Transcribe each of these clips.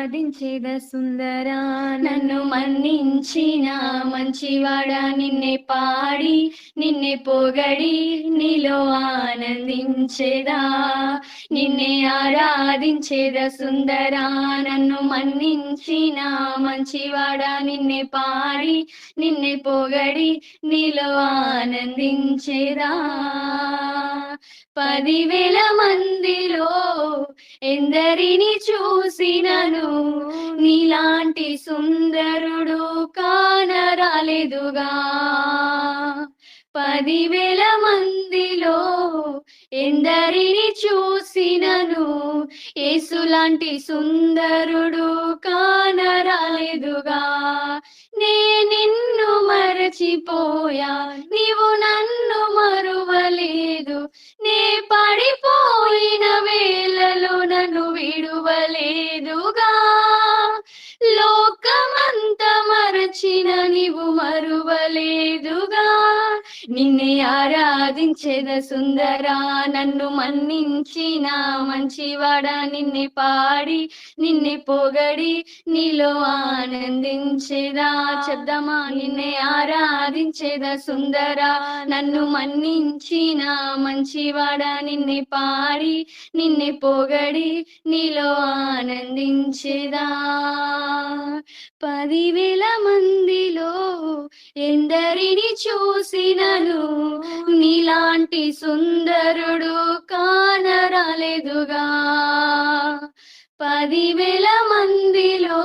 ఆరాధించేద సుందరా. నన్ను మన్నించిన మంచివాడా. నిన్నే పాడి నిన్నే పొగడి నీలో ఆనందించేదా. నిన్నే ఆరాధించేద సుందరా. నన్ను మన్నించిన మంచివాడా. నిన్నే పాడి నిన్నే పొగడి నీలో ఆనందించేదా. పదివేల మందిలో ఎందరిని చూసినను నీలాంటి సుందరుడు కానరాలేదుగా. పదివేల మందిలో ఎందరిని చూసినను ఏసులాంటి సుందరుడు కానరాలేదుగా. నే నిన్ను మరచిపోయా నీవు నన్ను మరువలేదు. నే పడిపోయిన వేళ నీవు మరువలేదుగా. నిన్నే ఆరాధించేద సుందరా నన్ను మన్నించిన మంచివాడ నిన్నే పాడి నిన్నే పొగడి నీలో ఆనందించేదా చెప్దామా? నిన్నే ఆరాధించేద సుందరా నన్ను మన్నించిన మంచివాడా నిన్నే పాడి నిన్నే పొగడి నీలో ఆనందించేదా? పదివేల మందిలో ఎందరిని చూసినను నీలాంటి సుందరుడు కానరాలేదుగా. పదివేల మందిలో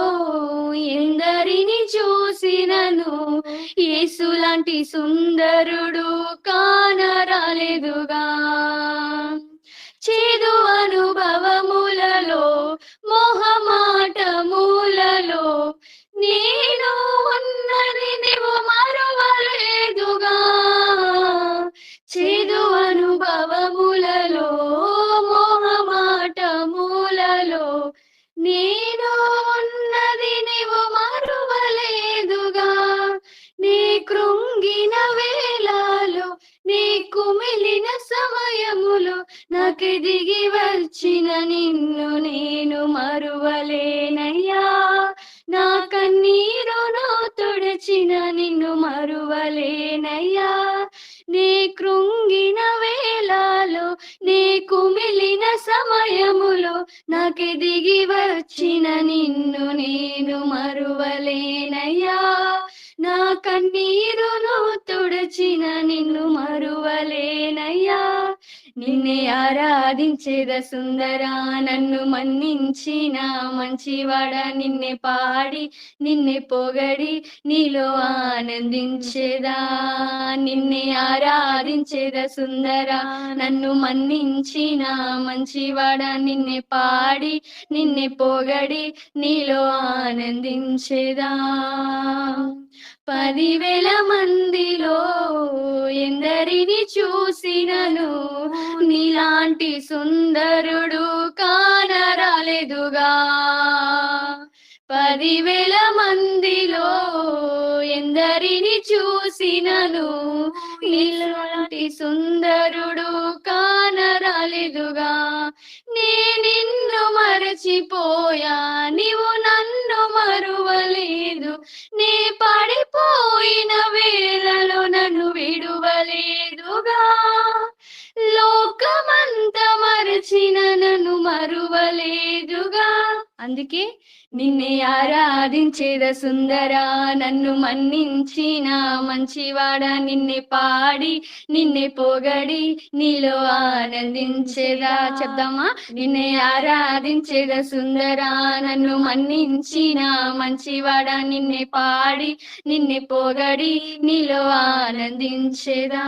ఎందరిని చూసినను యేసులాంటి సుందరుడు కానరాలేదుగా. చేదు నేను ఉన్నది నీవు మరువలేదుగా. నీ కృంగిన వేళలో నీ కుమిలిన సమయములో నాకు దిగి వచ్చిన నిన్ను నేను మరువలేనయ్యా. నా కన్నీరును తుడిచిన నిన్ను మరువలేనయ్యా. నీ కృంగి సమయములో నాకు దిగి వచ్చిన నిన్ను. నిన్నే ఆరాధించేద సుందరా నన్ను మన్నించిన మంచివాడ నిన్నే పాడి నిన్నే పొగడి నీలో ఆనందించేదా. నిన్నే ఆరాధించేద సుందరా నన్ను మన్నించిన మంచివాడ నిన్నే పాడి నిన్నే పొగడి నీలో ఆనందించేదా. పదివేల మందిలో ఎందరిని చూసినను? నీలాంటి సుందరుడు కానరాలేదుగా. పదివేల మందిలో ఎందరిని చూసినను? నీలాంటి సుందరుడు కానరాలేదుగా. నే నిన్ను మరచిపోయా నీవు నన్ను మరువలేదు. పడిపోయిన వేళలో నన్ను విడువలేదుగా. లోకమంత మరచిన నన్ను మరువలేదుగా. అందుకే నిన్నే ఆరాధించేద సుందరా నన్ను మన్నించిన మంచివాడా నిన్నే పాడి నిన్నే పొగడి నీలో ఆనందించేదా. చెప్దామా? నిన్నే ఆరాధించేద సుందరా నన్ను మన్నించిన మంచివాడా నిన్నే పాడి నిన్నే పొగడి నీలో ఆనందించేదా.